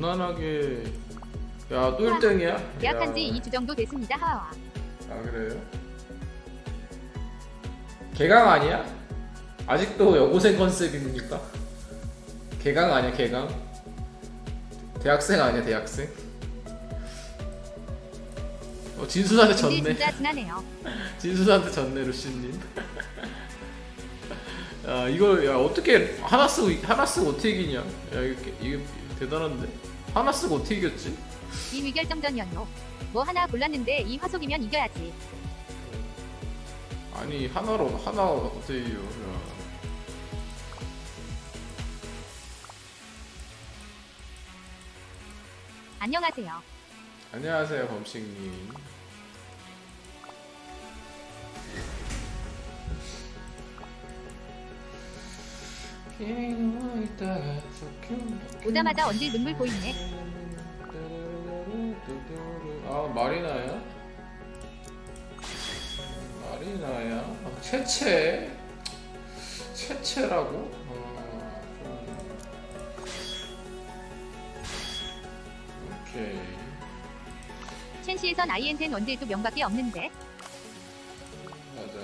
무난하게 야또 1등이야? 계약한 지 2주 정도 됐습니다. 하와. 아 그래요? 개강 아니야? 아직도 여고생 컨셉입니까? 개강 아니야 개강? 대학생 아니야 대학생? 어, 진수한테 졌네 진짜 지나네요. 진수한테 졌네 루시님 야 이걸 야 어떻게 하나 쓰고 하나 쓰고 어떻게 이기냐 야 이게, 이게 대단한데 하나 쓰고 어떻게 이겼지? 이 위결정전이었노. 뭐 하나 골랐는데 이 화속이면 이겨야지. 아니 하나로 하나 어때요? 야. 안녕하세요. 안녕하세요 범식님. 오자마자 언질 눈물 보이네. 아 마리나야? 마리나야? 아, 채채? 채채라고? 어, 좀... 오케이. 첸시에선 IN텐 원딜도 명밖에 없는데 맞아.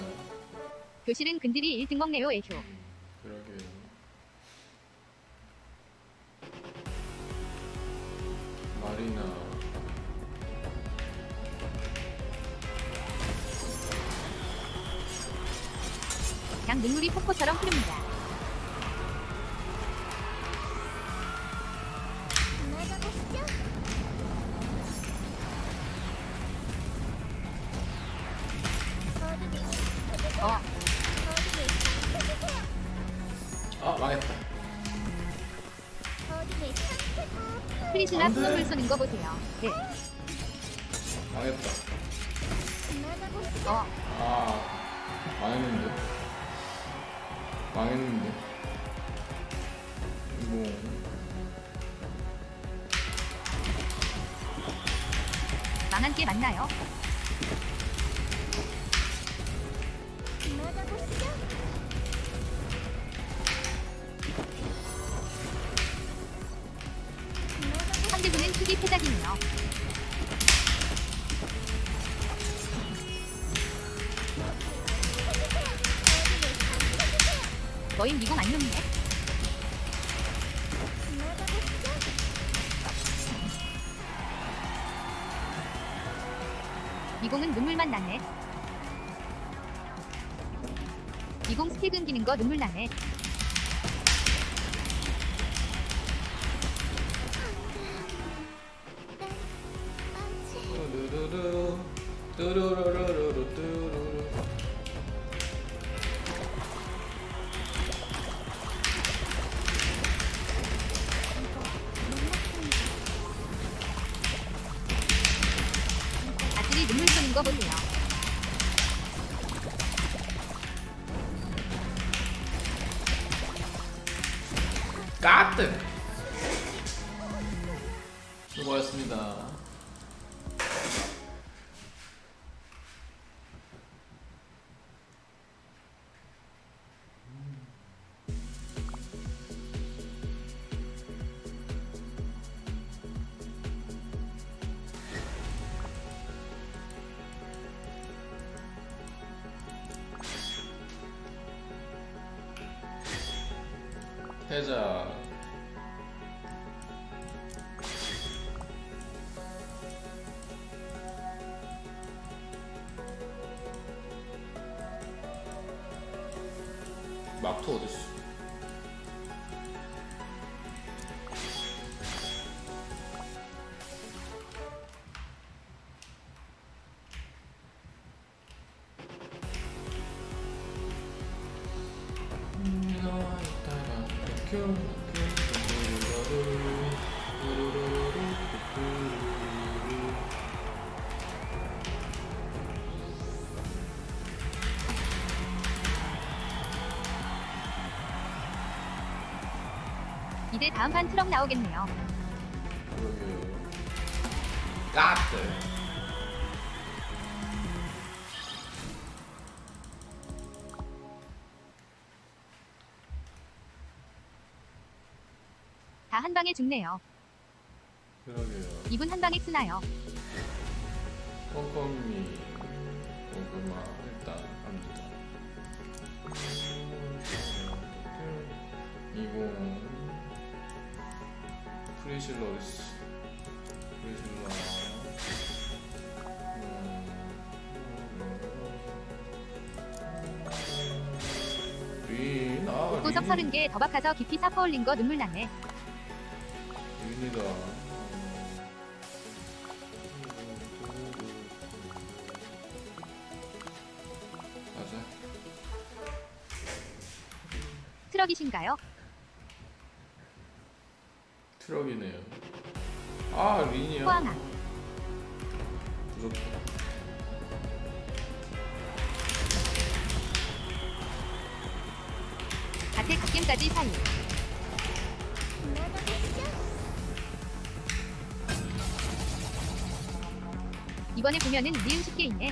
교실은 근딜이 1등 먹네요 애효. 폭포처럼 흐릅니다. 어, 아 망했다. 프리슬라 안 돼. 분홍을 쏘는 거 보세요. 네. 망했다. 미공은 눈물만 나네. 미공 스택 은기는 거 눈물 나네. 해자 이제 다음 판 트럭 나오겠네요. 까뜩 다한 방에 죽네요. 그러게요. 이분 한 방에 쓰나요? 껌껌이 고구마 프리실러스 프리실러 린, 아, 고석 서른 개 더박하서 깊이 사퍼 올린 거 눈물 나네. 린이다. 가자. 트럭이신가요? 트럭이네요. 아 린이야. 무섭다. 갓에 갓겜까지 사유. 이번에 보면은 니은 쉽게 있네.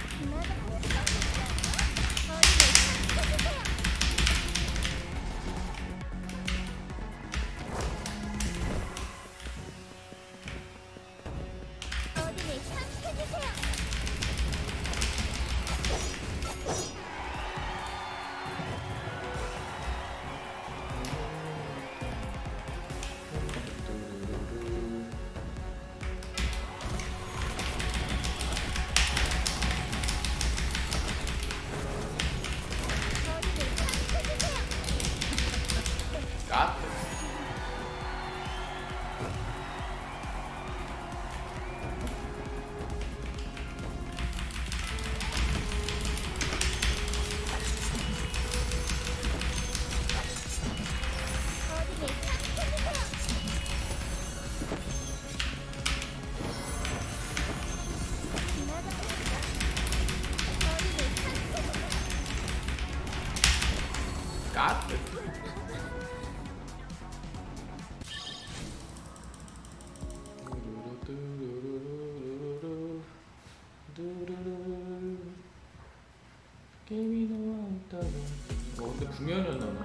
어, 근데 구면이었나 나?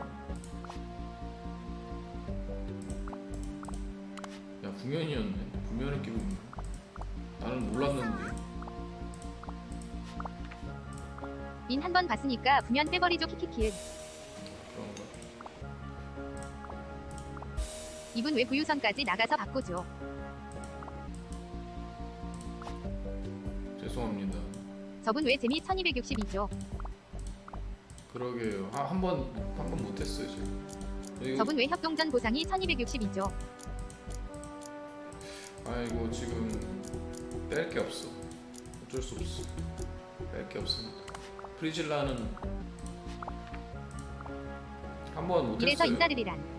야, 구면이었네. 끼고 있네. 나는 몰랐는데. 민 한 번 봤으니까 부면 빼버리죠 키키키은. 그런가? 이분 왜 부유선까지 나가서 바꾸죠? 죄송합니다. 저분 왜 재미 1260이죠? 그러게요. 아, 한 번, 한 번 못했어요, 지금. 이거, 저분 왜 협동전 보상이 1260이죠? 아이고, 지금 뺄 게 없어. 어쩔 수 없어. 뺄 게 없습니다. 프리질라는 한번 못했어요. 이래서 인사드리란.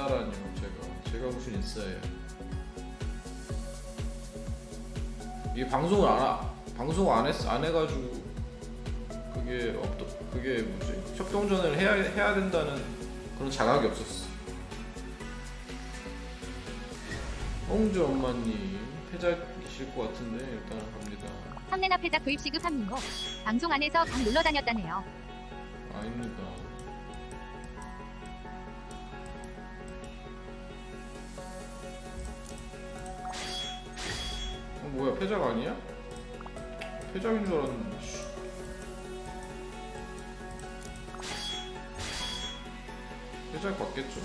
인싸라니요, 제가. 제가 무슨 인싸예요. 이게 방송을 안 하, 방송 안 했, 안 해가지고 그게 없더, 그게 뭐지? 협동전을 해야 해야 된다는 그런 자각이 없었어. 홍주 엄마님 패자이실 것 같은데 일단 갑니다. 삼레나 패작 도입 시급 한민호. 방송 안에서 강 놀러 다녔다네요. 아닙니다. 패작 아니야? 패작인 줄 알았는데. 씨. 패작 맞겠죠?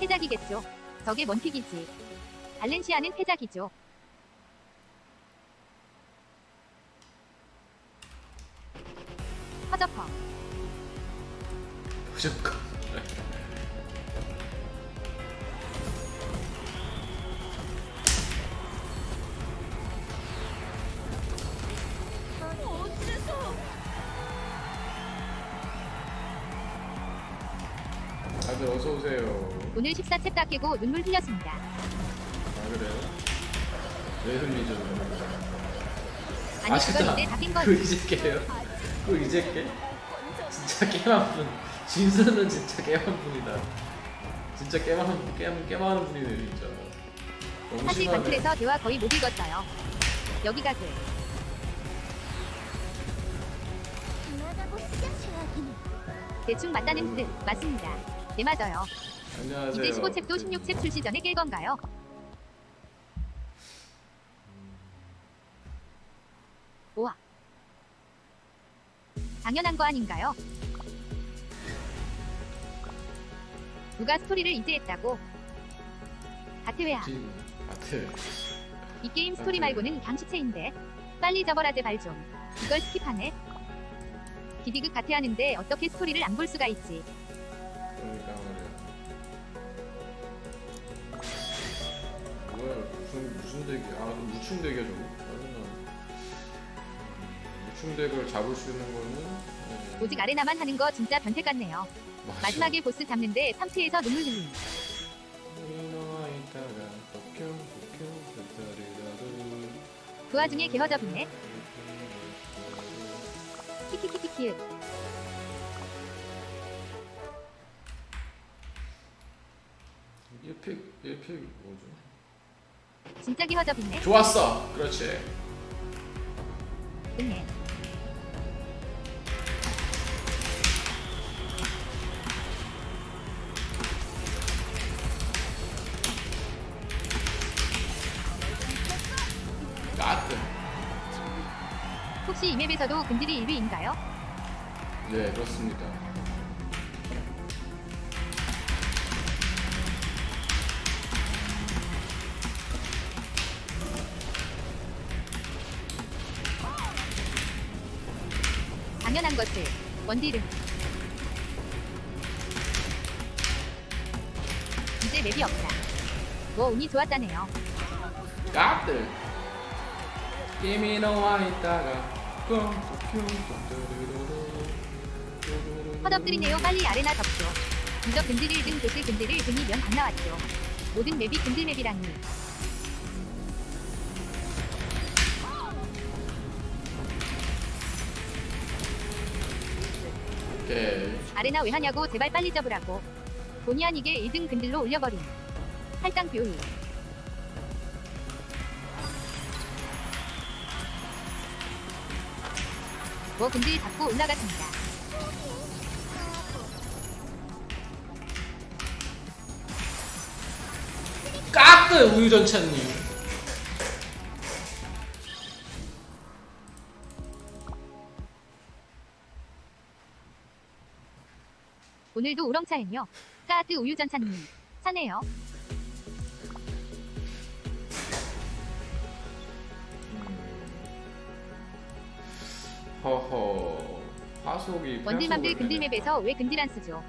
패작이겠죠. 저게 뭔픽이지. 발렌시아는 패작이죠. 허접허. 무조 깨고 눈물 흘렸습니다. 아 그래요? 왜 흘리죠? 이제 다깬 그. 이제 깨요? 그 이제 깨? 진짜 깨만 분. 진수는 진짜 깨만 분이다. 진짜 깨만 깨만 깨만 분이네 진짜. 너무 사실 심하네. 방틀에서 대화 거의 못 읽었어요. 여기가 그 대충 맞다는 뜻 맞습니다. 네 맞아요. 안녕하세요. 이제 15챕도 16챕 출시 전에 깰 건가요? 우와. 당연한 거 아닌가요? 누가 스토리를 이제 했다고? 가트웨아. 진 아트. 이 게임 스토리 말고는 강시체인데. 빨리 접어라 제 발 좀. 이걸 스킵하네. 기디그 가트 하는데 어떻게 스토리를 안 볼 수가 있지? 그러니까 말이야. 뭐야 무슨 무슨 덱이야? 아 무충 덱이야 저거. 무충 덱을 잡을 수 있는 거는 어, 오직 아레나만 하는 거 진짜 변태 같네요. 맞아. 마지막에 보스 잡는데 3트에서 눈물 흘림. 너와 있다가 폭경 폭경 뱃다리다를 그 와중에 개허접이네. 키키키키키. 일픽 일픽 뭐죠? 진짜 개허접이네. 좋았어. 그렇지. 응애. 까뜨. 혹시 이 맵에서도 근딜이 1위인가요? 네 그렇습니다. 원딜은. 이제 맵이 없다. 뭐 운이 좋았다네요. 까뜨. 게임이 너와 있다가 헛엎드리네요. 빨리 아레나 접죠. 이저 근딜 1등 도시 근딜 1등이면 안 나왔죠. 모든 맵이 근딜 맵이라니. 아레나 왜 하냐고 제발 빨리 접으라고. 본의 아니게 1등 근딜로 올려버림. 할당 교육. 뭐 근딜 잡고 올라갔습니다. 까뜨 우유전차님. 오늘도 우렁차했요. 까트 우유전차님. 사네요. 허허. 화속이 원딜맘들 화속을 근딜 배냈다. 맵에서 왜 근딜 안 쓰죠?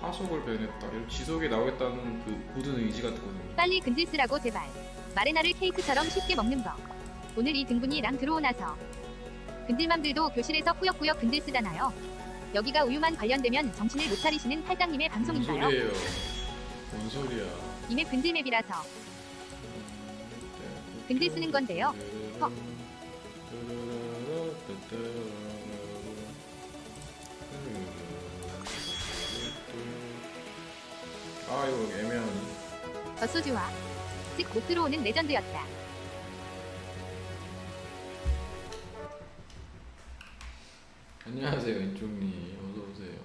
화속을 배냈다. 이런 지속에 나오겠다는 그 굳은 의지 같거든요. 빨리 근딜 쓰라고 제발. 마레나를 케이크처럼 쉽게 먹는 법. 오늘 이 등분이 랑 들어오 나서. 근딜맘들도 교실에서 꾸역꾸역 근딜 쓰잖아요. 여기가 우유만 관련되면 정신을 못 차리시는 팔당님의 뭔 방송인가요? 소리예요? 뭔 소리야? 이맵 근딜 맵이라서. 근딜 쓰는 건데요. 헉. 아 이거 애매하네. 젖소주와 즉 못 들어오는 레전드였다. 안녕하세요 인종님 어서 오세요.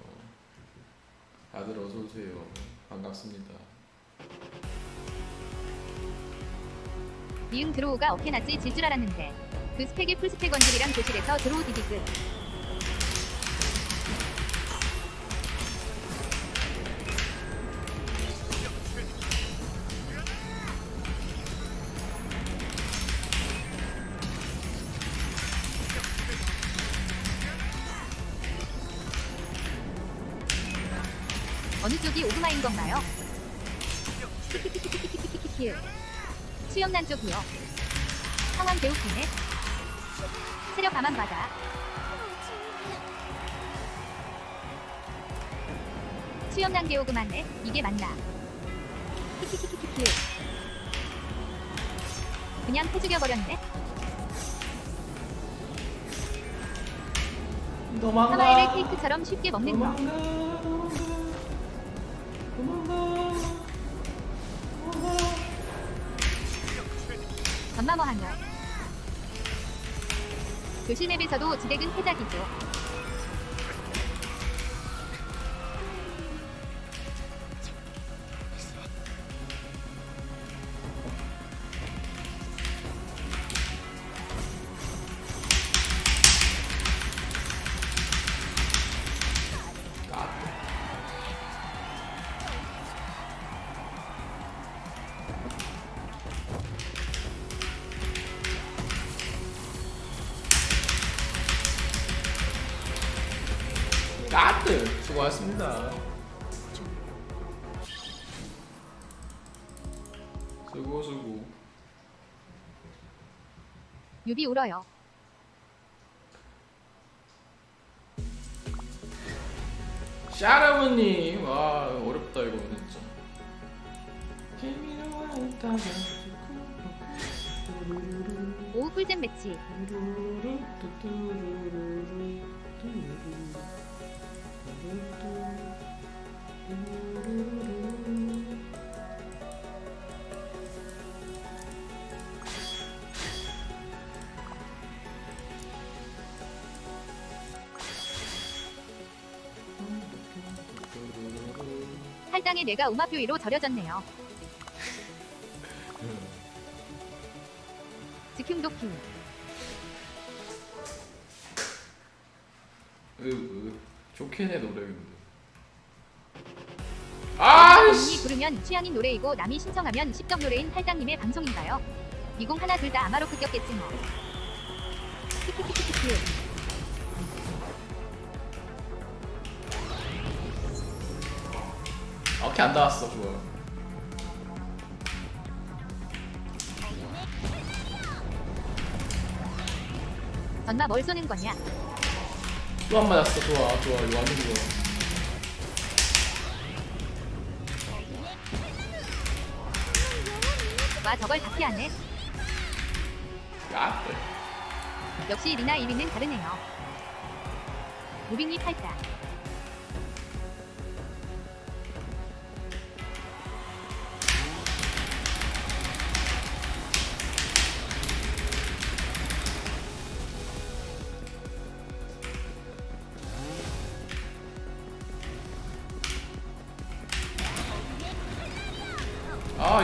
다들 어서 오세요. 반갑습니다. 니응 드로우가 어케나지 질줄 알았는데 그 스펙의 풀스펙 원딜이랑 교실에서 드로우 디디그 수염난 쪽이요. 상황 배우기네. 체력 가만 받아. 수염난 게 오그만네. 이게 맞나? 키키키키키키. 그냥 패 죽여 버렸네. 하와이를 케이크처럼 쉽게 먹는 거. 전마모하며 도시맵에서도 지대근 패작이죠. 까뜨 수고하셨습니다. 수고 수고. 유비 울어요. 샤라무님 와 어렵다 이거 진짜. 오후 꿀잼 매치. 할당에 내가 우마표이로 절여졌네요. 즉흥도킹. 으, 으, 좋긴 해 노래 근데. 본인이 아이씨. 부르면 취향인 노래이고 남이 신청하면 10점 노래인 할당님의 방송인가요? 20 하나 둘 다 아마로 급겼겠지 뭐. 키키키키키키. 오케이 안 닿았어 좋아. 전마 뭘 쏘는 거냐? 또한 맞았어 좋아 좋아 이거 완전 좋아. 와 저걸 다 피하네. 야. 역시 리나 1위는 다르네요. 무빙이 팔자.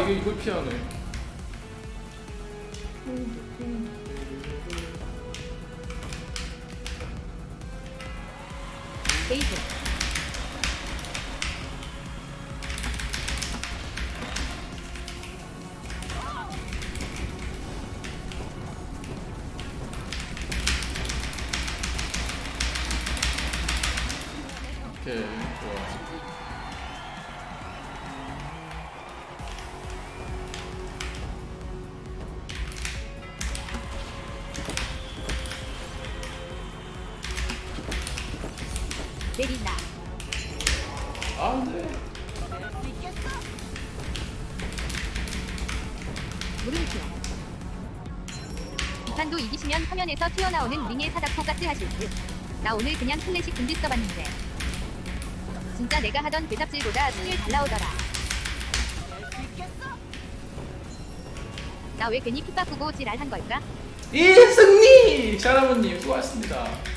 이게 이걸 피하네. 내린다. 아 안돼. 물음표. 이판도 이기시면 화면에서 튀어나오는 링의 사닥포 가스 하실 듯. 나 오늘 그냥 클래식 군디 써봤는데. 진짜 내가 하던 괴잡질보다 승률 잘 나오더라. 나 왜 괜히 피 바꾸고 지랄한 걸까? 이 승리 샤라무님 수고하셨습니다.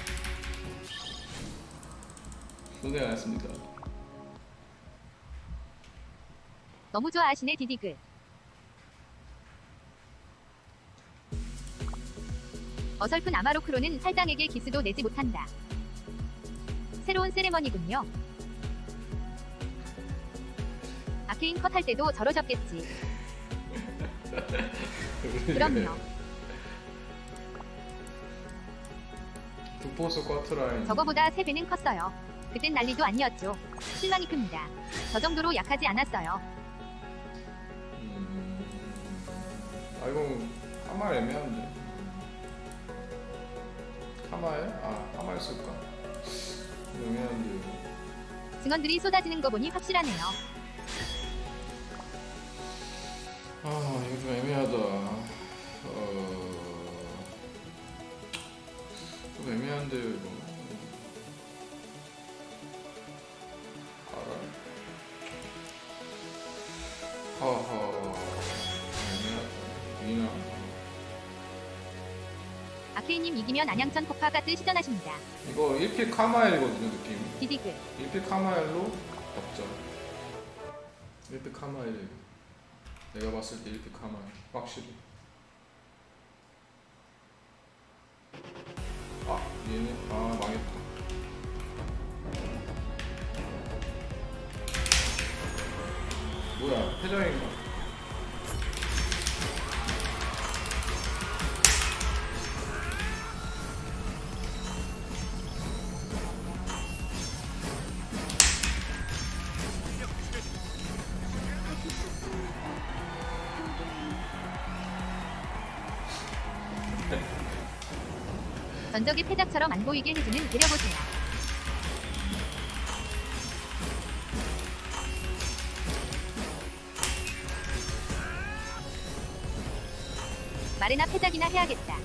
고생하셨습니다. 너무 좋아하시네 디디글. 어설픈 아마로크로는 살당에게 기스도 내지 못한다. 새로운 세레머니군요. 아케인 컷 할 때도 저러셨겠지. 그럼요. 두포스 쿼트라인. 저거보다 3배는 컸어요. 그땐 난리도 아니었죠. 실망이 큽니다. 저 정도로 약하지 않았어요. 음... 아 이거 카말 애매한데. 카마에? 아 카마에 쓸까? 애매한데. 증언들이 쏟아지는 거 보니 확실하네요. 아 이거 좀 애매하다. 어... 좀 애매한데 이거. 허허. 미나. 아케이님 이기면 안양천 코파가스 시전하십니다. 이거 1픽 카마엘이거든요 느낌. 디디글 1픽 카마엘로 덮자. 1픽 카마엘. 내가 봤을 때 1픽 카마엘 확실히. 아 얘네 아 망했다. 패자인가? 전적의 패작처럼 안 보이게 해주는 데려보세요. 마레나 패작이나 해야겠다.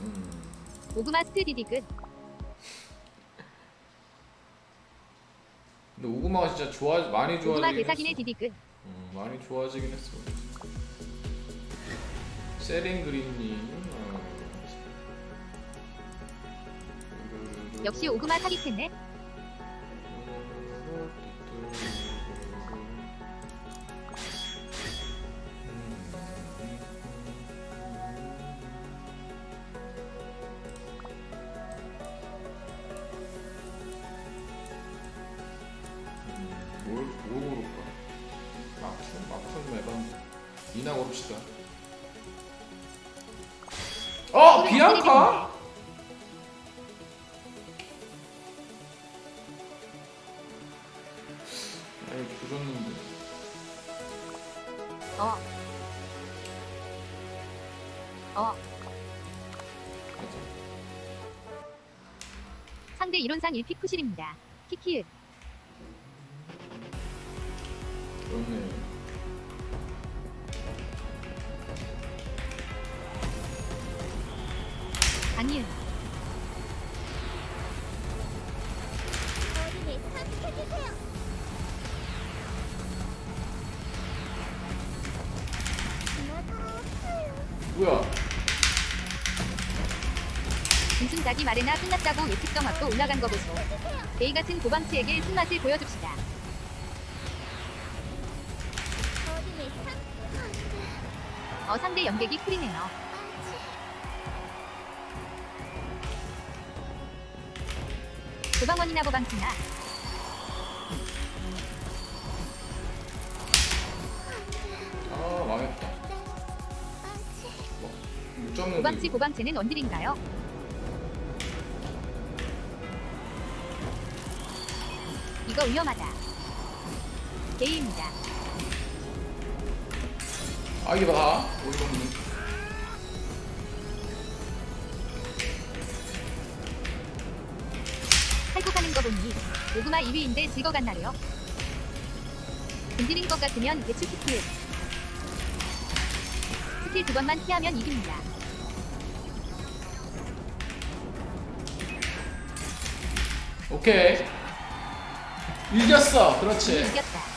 음. 오그마스트 디디글 진짜 좋아 많이 좋아지긴 대사기네 했어. 음, 많이 좋아지긴 했어. 세린 그린님. 어. 역시 오그마 사기캐네 뭘, 뭘 고를까? 막품, 막품 매번 이나 고릅시다. 어! 비앙카? 아이 조졌는데. 어. 어, 맞아. 상대 이론상 1픽 푸실입니다. 키키읒 김순자기 마레나 끝났다고 예측성 확도 올라간 거 보소. 데이 같은 고방치에게 쓴맛을 보여줍시다. 어 상대 연객이 쿨이네요. 도방원이나 고방치나 아 망했다. 뭐. 고방치 이거. 고방체는 원딜인가요? 이거 위험하다. 데이입니다. 아 이게 봐. 어이가 없네. 탈곡하는 거 보니 오그마 2위인데 즐거 갔나래요. 근질인 것 같으면 대출 스킬. 스킬 두 번만 피하면 이깁니다. 오케이. 이겼어. 그렇지. 이겼다.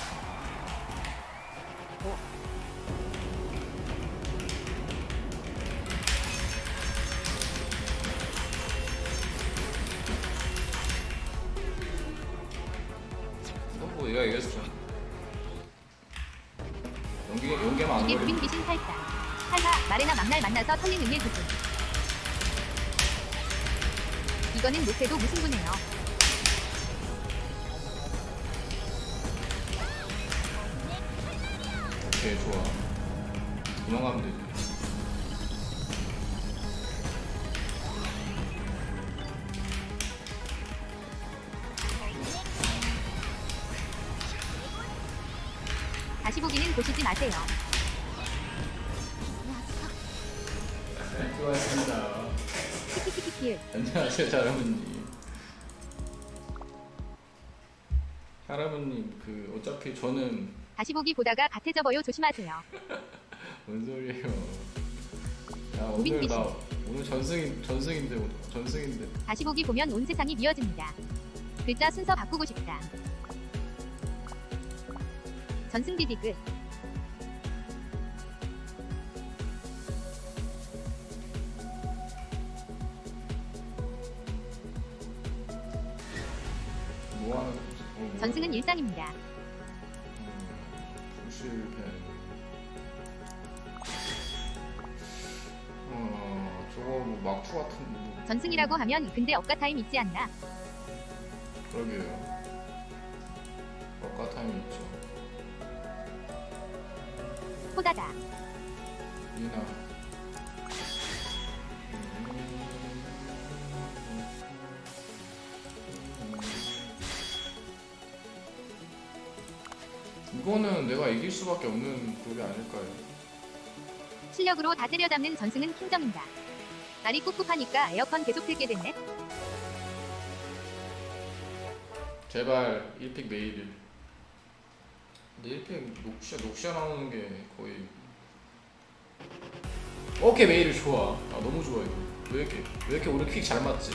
다시 보기는 보시지 마세요. 네, 수고하셨습니다. 키키키키키. 안녕하세요, 자연분님. 할아버님 그 어차피 저는 다시 보기 보다가 갓해져 버요 조심하세요. 뭔 소리예요? 야 오늘 나 오늘 전승인 전승인데 전승인데 다시 보기 보면 온 세상이 미어집니다. 글자 순서 바꾸고 싶다. 전승 디디그 뭐 하는 거지? 어, 뭐 전승은 일상입니다. 막투 같은 뭐 전승이라고 하면 근데 억가 타임 있지 않나? 그러게요. 억가 타임 있죠. 호다다 이나. 이거는 내가 이길 수밖에 없는 그게 아닐까요? 실력으로 다 때려잡는 전승은 킹정입니다. 날이 꿉꿉하니까 에어컨 계속 틀게 됐네. 제발 1픽 메일을. 근데 1픽 녹시아 녹시아 나오는 게 거의. 오케이 메일을 좋아. 아 너무 좋아 이거. 왜 이렇게 왜 이렇게 우리 퀵잘 맞지?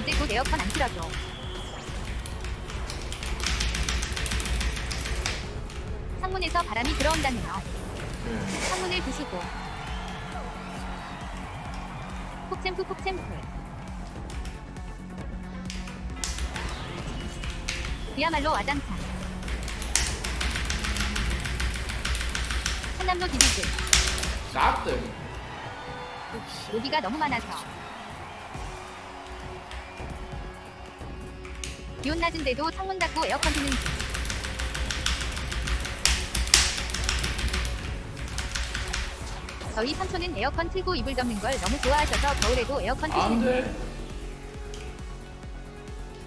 이제 곧 에어컨 안 틀어줘. 창문에서 바람이 들어온다네요. 네. 창문을 부수고. 폭챔프 폭챔프. 그야말로 와장창. 한남로 디디즈. 싹들. 로비가 너무 많아서. 기온 낮은데도 창문 닫고 에어컨 트는 중. 저희 삼촌은 에어컨 틀고 이불 덮는 걸 너무 좋아하셔서 겨울에도 에어컨 트시는 중.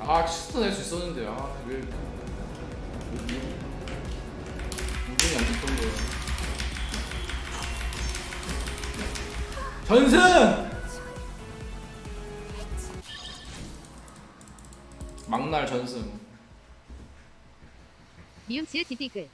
아 치스도 낼 수 있었는데 아왜 무분이 안 됐던 거야. 전승! 막날 전승. 미음치읒 디디그.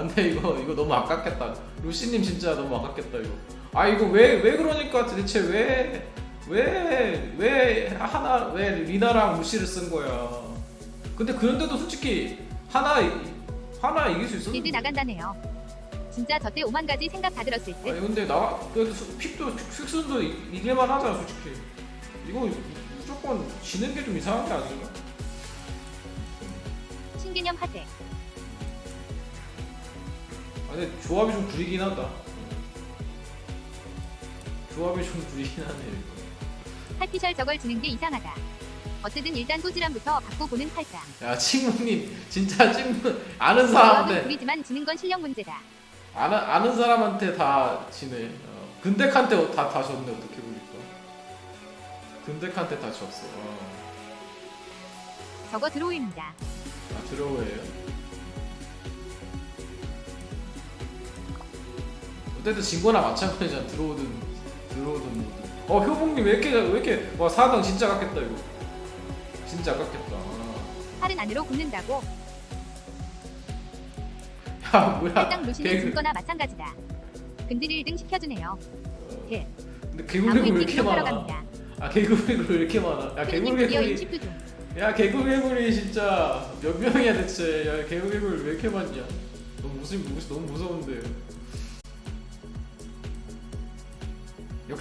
근데 이거 이거 너무 아깝겠다. 루시님 진짜 너무 아깝겠다 이거. 아 이거 왜왜 그러니까 대체 왜 왜 왜 하나 왜 리나랑 루시를 쓴 거야. 근데 그런데도 솔직히 하나 이- 하나 이길 수 있었는데. 나간다네요. 진짜 저때 오만 가지 생각 다 들었을 듯. 아니 근데 나 그래도 수- 픽도 픽순도 이- 이길만 하잖아 솔직히. 이거 무조건 지는 게 좀 이상한 게 아닌가? 신개념 하재. 아, 근데 조합이 좀 구리긴 하다. 조합이 좀 구리긴 하네 이거. 탈피셜 저걸 지는 게 이상하다. 어쨌든 일단 꾸지람부터 받고 보는 탈장. 야 친구님 진짜 친구 아는 조합은 사람한테 구리지만 지는 건 실력 문제다. 아는 아는 사람한테 다 지네. 어, 근데칸테 다다 졌네 어떻게 보니까. 근데칸테 다 졌어. 어. 저거 드로우입니다. 아 드로우예요. 어쨌든 진거나 마찬가지잖아 들어오든 들어오든 뭐든. 어 효봉님 왜 이렇게 왜 이렇게 와 사당 진짜 아깝겠다 이거. 진짜 아깝겠다. 팔은 안으로 굽는다고. 야 뭐야? 탈장 루시는 개그- 진거나 마찬가지다. 근딜 1등 시켜주네요. 예. 근데 개구리굴 왜 이렇게 많아? 갑니다. 아 개구리굴 왜 이렇게 많아? 야 드디어 중. 야 개구리굴이 진짜 몇 명이야 대체? 야 개구리굴 왜 이렇게 많냐? 너무 무슨 무슨 너무 무서운데.